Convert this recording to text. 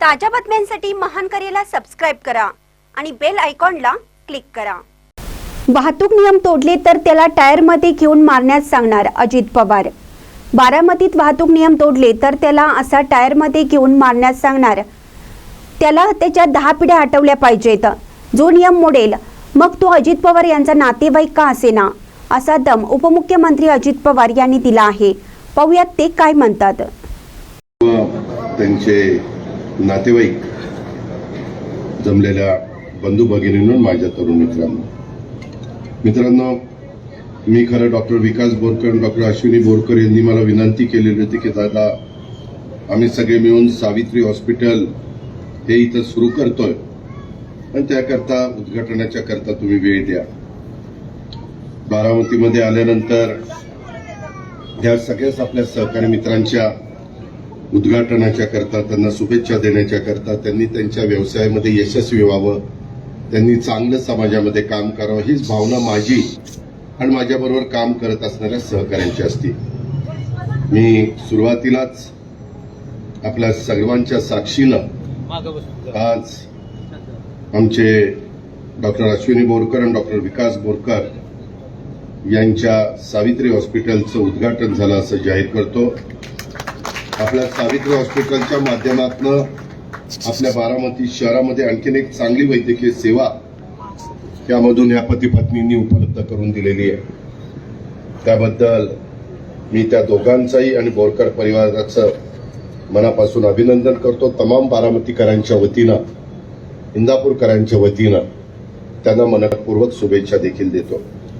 ताज्या बातम्यांसाठी महान करेला सबस्क्राईब करा आणि बेल आयकॉनला क्लिक करा. वाहतूक नियम तोडले तर त्याला टायरमध्ये घेऊन मारण्यास सांगणार अजित पवार. बारामतीत वाहतूक नियम तोडले तर त्याला असा टायरमध्ये घेऊन मारण्यास सांगणार. त्याला त्याच्या दहा पिढ्या हटवल्या पाहिजेत. जो नियम मोडेल मग तो अजित पवार यांचा नातेवाईक का असेना? असा दम उपमुख्यमंत्री अजित पवार यांनी दिला आहे. पाहुयात ते काय म्हणतात. त्यांचे नातेवाईक जमलेल्या बंधू भगिनींनो माझ्या तरुण मित्रांनो. मित्रांनो मी खरं डॉक्टर विकास बोरकर आणि डॉक्टर अश्विनी बोरकर यांनी मला विनंती केलेली होती की दादा आम्ही सगळे मिळून सावित्री हॉस्पिटल हे इथं सुरू करतोय. आणि त्याकरता उद्घाटनाच्या करता तुम्ही वेळ द्या. बारामतीमध्ये आल्यानंतर ह्या सगळ्याच आपल्या सहकारी मित्रांच्या उद्घाटनाच्या करता त्यांना शुभेच्छा देण्याच्या करता त्यांनी त्यांच्या व्यवसायामध्ये यशस्वी व्हावं त्यांनी चांगलं समाजामध्ये काम करावं हीच भावना माझी आणि माझ्याबरोबर काम करत असणाऱ्या सहकाऱ्यांची असते. मी सुरुवातीलाच आपल्या सर्वांच्या साक्षीनं आज आमचे डॉक्टर अश्विनी बोरकर आणि डॉक्टर विकास बोरकर यांच्या सावित्री हॉस्पिटलचं उद्घाटन झालं असं जाहीर करतो. आपल्या सावित्री हॉस्पिटलच्या माध्यमातून आपल्या बारामती शहरामध्ये आणखीन एक चांगली वैद्यकीय सेवा त्यामधून या पती पत्नींनी उपलब्ध करून दिलेली आहे. त्याबद्दल मी त्या दोघांचाही आणि बोरकर परिवाराचं मनापासून अभिनंदन करतो. तमाम बारामतीकरांच्या वतीनं इंदापूरकरांच्या वतीनं त्यांना मनपूर्वक शुभेच्छा देखील देतो.